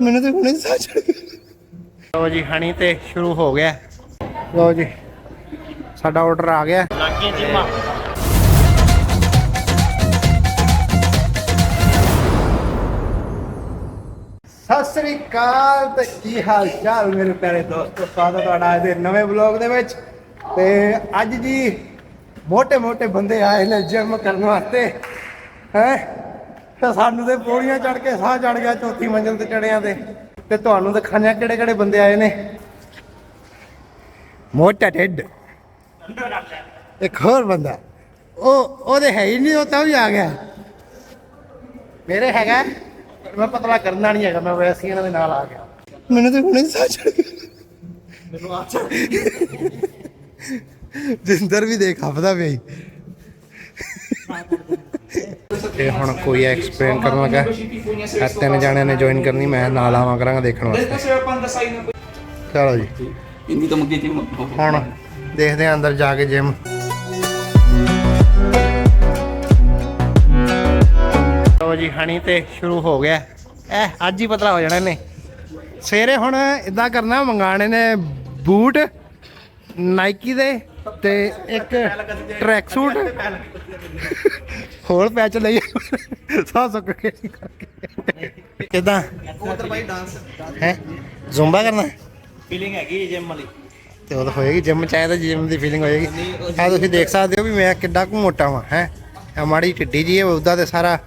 ਮੈਨੂੰ ਤੇ ਹੁਣੇ ਸਾਹ ਚੜ ਗਿਆ। ਲਓ ਜੀ ਹਣੀ ਤੇ ਸ਼ੁਰੂ ਹੋ ਗਿਆ। ਲਓ ਜੀ ਸਾਡਾ ਆਰਡਰ ਆ ਗਿਆ। ਲੱਗੀਆਂ ਜਿੰਮਾ। ਸਤਿ ਸ੍ਰੀ ਅਕਾਲ ਤੇ ਕੀ ਹਾਲ ਚਾਲ ਮੇਰੇ ਪਿਆਰੇ ਦੋਸਤੋ? ਸਵਾਗਤ ਹੈ ਤੁਹਾਡਾ ਅੱਜ ਦੇ ਨਵੇਂ ਵਲੌਗ ਦੇ ਵਿੱਚ। ਤੇ ਅੱਜ ਜੀ ਮੋٹے ਮੋٹے ਬੰਦੇ ਆਏ ਨੇ ਜਿਮ ਕਰਨ ਵਾਸਤੇ। ਹੈ? ਤੇ ਸਾਨੂੰ ਤੇ ਪੌੜੀਆਂ ਚੜ ਕੇ ਸਾਹ ਚੜ ਗਿਆ ਚੌਥੀ ਮੰਜ਼ਿਲ ਤੇ ਚੜਿਆਂ ਤੇ। ਤੇ ਤੁਹਾਨੂੰ ਦਿਖਾਣਿਆ ਕਿਹੜੇ ਕਿਹੜੇ ਬੰਦੇ ਆਏ ਨੇ। ਮੋਟਾ ਢਿੱਡ। ਇੱਕ ਹੋਰ ਬੰਦਾ। ਉਹ ਉਹਦੇ ਹੈ ਹੀ ਨਹੀਂ ਉਹ ਤਾਂ ਵੀ ਆ ਗਿਆ। ਮੇਰੇ ਹੈਗਾ। ਮੈਂ ਪਤਲਾ ਕਰਨਾ ਨਹੀਂ ਹੈਗਾ ਮੈਂ ਵੈਸੇ ਇਹਨਾਂ ਦੇ ਨਾਲ ਆ ਗਿਆ। ਮੈਨੂੰ ਤੇ ਹੁਣੇ ਸਾਹ ਚੜ ਗਿਆ। ਮੈਨੂੰ ਆ ਚੜ ਜਿੰਦਰ ਵੀ ਦੇਖ ਹਫਦਾ ਪਿਆ ਇਹ ਹੁਣ ਕੋਈ ਐਕਸਪਲੇਨ ਕਰਨ ਲੱਗਾ ਇਹ ਤਿੰਨ ਜਾਣਿਆਂ ਨੇ ਜੁਆਇਨ ਕਰਨੀ ਮੈਂ ਨਾਲ ਆਵਾਂ ਕਰਾਂਗਾ ਦੇਖਣ ਵਾਸਤੇ। ਚਲੋ ਜੀ। hindi ka magtitim ਹੁਣ ਦੇਖਦੇ ਆਂ ਅੰਦਰ ਜਾ ਕੇ ਜਿਮ। ਲੋ ਜੀ ਹਣੀ ਤੇ ਸ਼ੁਰੂ ਹੋ ਗਿਆ। ਐ ਅੱਜ ਹੀ ਪਤਲਾ ਹੋ ਜਾਣਾ ਇਹਨੇ। ਸਵੇਰੇ ਹੁਣ ਇਦਾਂ ਕਰਨਾ ਮੰਗਾਣੇ ਨੇ ਬੂਟ ਨਾਈਕੀ ਦੇ ਤੇ ਇੱਕ ਟਰੈਕ ਸੂਟ ਹੋਰ ਪੈਚ ਲਈ ਸਾਹ ਸੁੱਕ ਕੇ ਕਿਦਾਂ? ਉਧਰ ਭਾਈ ਡਾਂਸ ਹੈ? ਜ਼ੁੰਬਾ ਕਰਨਾ? ਫੀਲਿੰਗ ਹੈਗੀ ਜਿਮ ਵਾਲੀ। ਤੇ ਉਹ ਤਾਂ ਹੋਏਗੀ ਜਿਮ ਚ ਆਇਆ ਤਾਂ ਜਿਮ ਦੀ ਫੀਲਿੰਗ ਹੋਏਗੀ। ਆ ਤੁਸੀਂ ਦੇਖ ਸਕਦੇ ਹੋ ਵੀ ਮੈਂ ਕਿੱਡਾ ਕੁ ਮੋਟਾ ਵਾਂ ਹੈ? ਆ ਮਾੜੀ ਢਿੱਡੀ ਜੀ ਹੈ ਉਹਦਾ ਤੇ ਸਾਰਾ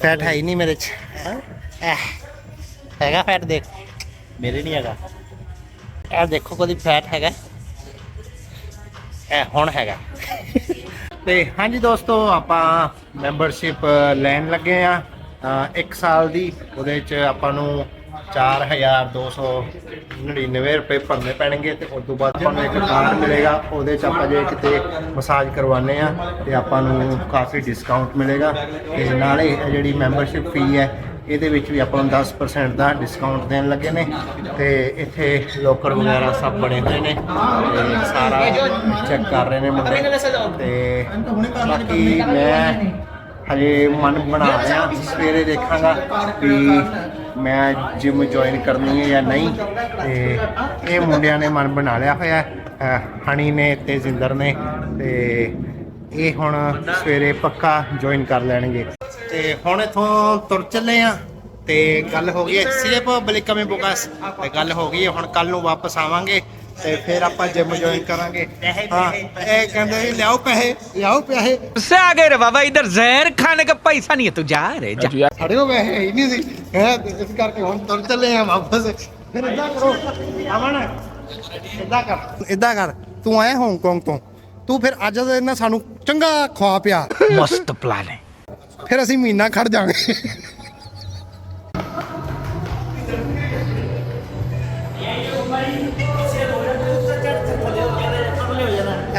ਫੈਟ ਹੈ ਹੀ ਨਹੀਂ ਮੇਰੇ ਚ ਹੈਗਾ ਫੈਟ ਦੇਖ। ਮੇਰੇ ਨਹੀਂ ਹੈਗਾ। ਇਹ ਦੇਖੋ ਕਦੀ ਫੈਟ ਹੈਗਾ। ਇਹ ਹੁਣ ਹੈਗਾ। ਤੇ ਹਾਂਜੀ ਦੋਸਤੋ, ਆਪਾਂ ਮੈਂਬਰਸ਼ਿਪ ਲੈਣ ਲੱਗੇ ਆ। ਇੱਕ ਸਾਲ ਦੀ, ਉਹਦੇ ਚ ਆਪਾਂ ਨੂੰ 4299 ਰੁਪਏ ਭਰਨੇ ਪੈਣਗੇ ਤੇ ਉਸ ਤੋਂ ਬਾਅਦ ਆਪਾਂ ਨੂੰ ਇੱਕ ਕਾਰਡ ਮਿਲੇਗਾ। ਉਹਦੇ ਚ ਆਪਾਂ ਜੇ ਕਿਤੇ ਮਸਾਜ ਕਰਵਾਉਂਦੇ ਆ, ਤੇ ਆਪਾਂ ਨੂੰ ਕਾਫੀ ਡਿਸਕਾਊਂਟ ਮਿਲੇਗਾ। ਤੇ ਨਾਲੇ ਇਹ ਜਿਹੜੀ ਮੈਂਬਰਸ਼ਿਪ ਫੀ ਹੈ ਇਹਦੇ ਵਿੱਚ ਵੀ ਆਪਾਂ ਨੂੰ 10% ਦਾ ਡਿਸਕਾਊਂਟ ਦੇਣ ਲੱਗੇ ਨੇ ਤੇ ਇੱਥੇ ਲੋਕਰ ਵਗੈਰਾ ਸਭ ਬਣੇ ਹੋਏ ਨੇ ਤੇ ਸਾਰਾ ਚੈੱਕ ਕਰ ਰਹੇ ਨੇ ਮੁੰਡੇ। ਤੇ ਬਾਕੀ ਮੈਂ ਹਜੇ ਮਨ ਬਣਾ ਰਿਹਾ ਸਵੇਰੇ ਦੇਖਾਂਗਾ ਵੀ ਮੈਂ ਜਿਮ ਜੁਆਇਨ ਕਰਨੀ ਹੈ ਜਾਂ ਨਹੀਂ। ਤੇ ਇਹ ਮੁੰਡਿਆਂ ਨੇ ਮਨ ਬਣਾ ਲਿਆ ਹੋਇਆ ਹੈ, ਹਣੀ ਨੇ ਤੇ ਜ਼ਿੰਦਰ ਨੇ ਤੇ ਇਹ ਹੁਣ ਸਵੇਰੇ ਪੱਕਾ ਜੁਆਇਨ ਕਰ ਲੈਣਗੇ। ਤੇ ਹੁਣ ਇਥੋਂ ਤੁਰ ਚੱਲੇ ਆ ਤੇ ਗੱਲ ਹੋ ਗਈ ਹੈ ਸਿਰਫ ਬਲਿਕਮੇ ਬੁਕਾਸ ਤੇ ਗੱਲ ਹੋ ਗਈ ਹੈ ਹੁਣ ਕੱਲ ਨੂੰ ਵਾਪਸ ਆਵਾਂਗੇ ਤੇ ਫਿਰ ਆਪਾਂ ਜਿਮ ਜੁਆਇਨ ਕਰਾਂਗੇ ਹਾਂ ਇਹ ਕਹਿੰਦੇ ਵੀ ਲਿਆਓ ਪੈਸੇ ਲਿਆਓ ਪੈਸੇ उससे आगे रे बाबा इधर जहर खाने का पैसा नहीं है तू जा रे जा ਸਾਡੇ ਕੋਲ ਪੈਸੇ ਹੈ ਹੀ ਨਹੀਂ ਸੀ ਹੈ ਤੇ ਇਸ ਕਰਕੇ ਹੁਣ ਤੁਰ ਚੱਲੇ ਆ ਵਾਪਸ ਫਿਰ ਇਦਾਂ ਕਰੋ ਆਵਣ ਇਦਾਂ ਕਰ ਇਦਾਂ ਕਰ ਤੂੰ ਆਇਆ ਹਾਂਗਕਾਂਗ ਤੋਂ ਤੂੰ ਫਿਰ ਅੱਜ ਦੇ ਨਾ ਸਾਨੂੰ ਚੰਗਾ ਖਵਾ ਪਿਆ मस्त प्लान है ਫਿਰ ਅਸੀਂ ਮਹੀਨਾ ਖੜ ਜਾਵਾਂਗੇ।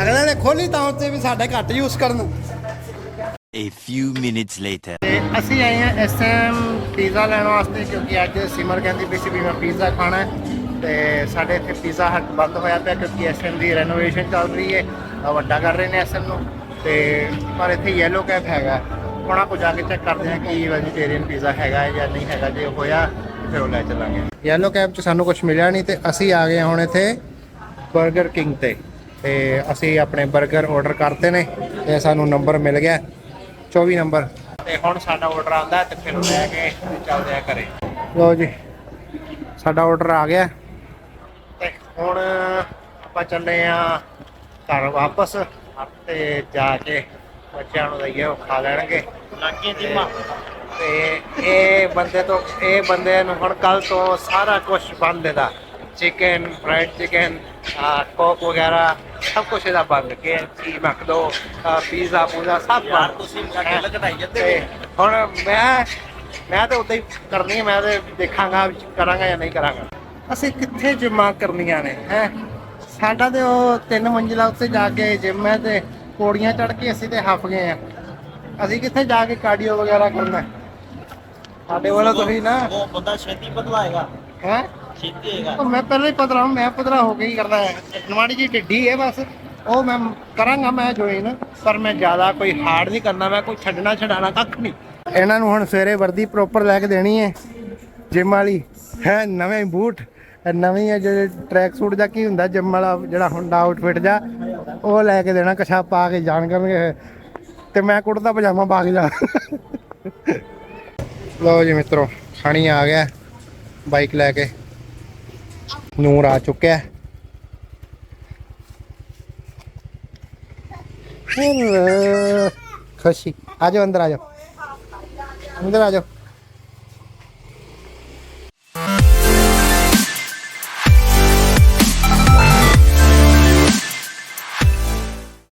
ਅਗਲੇ ਨੇ ਖੋਲੀ ਤਾਂ ਉੱਤੇ ਵੀ ਸਾਡੇ ਘੱਟ ਯੂਜ਼ ਕਰਨ। A few minutes later. ਤੇ ਅਸੀਂ ਆਏ ਹਾਂ ਐਸਐਮ ਪੀਜ਼ਾ ਲੈਣ ਵਾਸਤੇ ਕਿਉਂਕਿ ਅੱਜ ਸਿਮਰ ਕਹਿੰਦੀ ਪਈ ਸੀ ਵੀ ਮੈਂ ਪੀਜ਼ਾ ਖਾਣਾ ਹੈ। ਤੇ ਸਾਡੇ ਇੱਥੇ ਪੀਜ਼ਾ ਹਟ ਬੰਦ ਹੋਇਆ ਪਿਆ ਕਿਉਂਕਿ ਐਸਐਮ ਦੀ ਰੈਨੋਵੇਸ਼ਨ ਚੱਲ ਰਹੀ ਹੈ। ਵੱਡਾ ਕਰ ਰਹੇ ਨੇ ਐਸਐਮ ਨੂੰ। ਤੇ ਪਰ ਇੱਥੇ ਯੈਲੋ ਕੈਪ ਹੈਗਾ। ਹੁਣਾ ਕੋ ਜਾ ਕੇ ਚੈੱਕ ਕਰਦੇ ਹਾਂ ਕਿ ਵੈਜੀਟੇਰੀਅਨ ਪੀਜ਼ਾ ਹੈਗਾ ਹੈ ਜਾਂ ਨਹੀਂ ਹੈਗਾ ਜੇ ਹੋਇਆ ਫਿਰ ਉਹ ਲੈ ਚੱਲਾਂਗੇ। ਯੈਲੋ ਕੈਪ 'ਚ ਸਾਨੂੰ ਕੁਝ ਮਿਲਿਆ ਨਹੀਂ ਤੇ ਅਸੀਂ ਆ ਗਏ ਹੁਣ ਇੱਥੇ 버ਗਰ ਕਿੰਗ ਤੇ। ਤੇ ਅਸੀਂ ਆਪਣੇ 버ਗਰ ਆਰਡਰ ਕਰਤੇ ਨੇ ਤੇ ਸਾਨੂੰ ਨੰਬਰ ਮਿਲ ਗਿਆ। 24 ਨੰਬਰ ਤੇ ਹੁਣ ਸਾਡਾ ਆਰਡਰ ਆਉਂਦਾ ਤੇ ਫਿਰ ਲੈ ਕੇ ਚੱਲਦੇ ਆ ਘਰੇ। ਲੋ ਜੀ ਸਾਡਾ ਆਰਡਰ ਆ ਗਿਆ। ਤੇ ਹੁਣ ਆਪਾਂ ਚੱਲੇ ਆ ਘਰ ਵਾਪਸ ਤੇ ਜਾ ਕੇ ਬੱਚਿਆਂ ਨੂੰ ਦਈਏ ਉਹ ਖਾ ਲੈਣਗੇ। ਲੱਗੇ ਜਿਮਾ ਤੇ ਇਹ ਬੰਦੇ ਤੋਂ ਇਹ ਬੰਦੇ ਨੂੰ ਹੁਣ ਕੱਲ ਤੋਂ ਸਾਰਾ ਕੁਝ ਬੰਦ ਇਹਦਾ। ਚਿਕਨ ਫਰਾਈਡ ਚਿਕਨ ਕੋਕ ਵਗੈਰਾ ਸਭ ਕੁਝ ਇਹਦਾ ਬੰਦ। ਕੇ ਚੀ ਮਕਦੋ ਪੀਜ਼ਾ ਪੂਜ਼ਾ ਸਭ ਯਾਰ ਬੰਦ। ਤੁਸੀਂ ਲੱਗੇ ਲਗਾਈ ਜਾਂਦੇ ਹੁਣ ਮੈਂ ਮੈਂ ਤਾਂ ਉਦਾਂ ਹੀ ਕਰਨੀ ਹੈ ਮੈਂ ਤੇ ਦੇਖਾਂਗਾ ਕਰਾਂਗਾ ਜਾਂ ਨਹੀਂ ਕਰਾਂਗਾ। ਅਸੀਂ ਕਿੱਥੇ ਜਿੰਮਾਂ ਕਰਨੀਆਂ ਨੇ ਹੈ? ਸਾਡਾ ਤੇ ਉਹ ਤਿੰਨ ਮੰਜ਼ਿਲਾ ਉੱਤੇ ਜਾ ਕੇ ਜਿੰਮ ਹੈ ਤੇ ਪੌੜੀਆਂ ਚੜ ਕੇ ਅਸੀਂ ਤੇ ਹਫ ਗਏ ਆ। ਅਸੀਂ ਕਿੱਥੇ ਜਾ ਕੇ ਕਾਰਡੀਓ ਵਗੈਰਾ ਕਰਨਾ? ਸਾਡੇ ਵੱਲੋਂ ਤੁਸੀਂ ਨਾ ਉਹ ਬੰਦਾ ਛੇਤੀ ਬਦਲਾਏਗਾ। ਹੈ? ਛੇਤੀ ਹੋਏਗਾ। ਉਹ ਮੈਂ ਪਹਿਲਾਂ ਹੀ ਪਤਲਾ ਹਾਂ ਮੈਂ ਪਤਲਾ ਹੋ ਕੇ ਹੀ ਕਰਨਾ ਹੈ ਨਵਾੜੀ ਜੀ ਢਿੱਡੀ ਹੈ ਬਸ। ਉਹ ਮੈਂ ਕਰਾਂਗਾ ਮੈਂ ਜੁਆਇਨ ਪਰ ਮੈਂ ਜ਼ਿਆਦਾ ਕੋਈ ਹਾਰਡ ਨਹੀਂ ਕਰਨਾ ਮੈਂ ਕੋਈ ਛੱਡਣਾ ਛਡਾਣਾ ਕੱਖ ਨਹੀਂ। ਇਹਨਾਂ ਨੂੰ ਹੁਣ ਸਵੇਰੇ ਵਰਦੀ ਪ੍ਰੋਪਰ ਲੈ ਕੇ ਦੇਣੀ ਹੈ। ਜਿਮ ਵਾਲੀ। ਹੈ ਨਵੇਂ ਬੂਟ। ਨਵੀਂ ਹੈ ਜਿਹੜੇ ਟਰੈਕ ਸੂਟ ਜਾਂ ਕੀ ਹੁੰਦਾ ਜਿਮ ਵਾਲਾ ਜਿਹੜਾ ਹੁੰਦਾ ਆਊਟਫਿਟ ਜਾਂ ਉਹ ਲੈ ਕੇ ਦੇਣਾ ਕਛਾ ਪਾ ਕੇ ਜਾਣ ਕਰਨਗੇ ਤੇ ਮੈਂ ਕੁੜਤਾ ਪਜਾਮਾ ਪਾ ਕੇ ਜਾ। ਲਓ ਜੀ ਮਿੱਤਰੋ, ਖਾਣੀ ਆ ਗਿਆ ਬਾਈਕ ਲੈ ਕੇ। ਨੂਰ ਆ ਚੁੱਕਿਆ। ਹੈਲੋ ਖੁਸ਼ੀ। ਆ ਜਾਓ, ਅੰਦਰ ਆ ਜਾਓ। ਅੰਦਰ ਆ ਜਾਓ।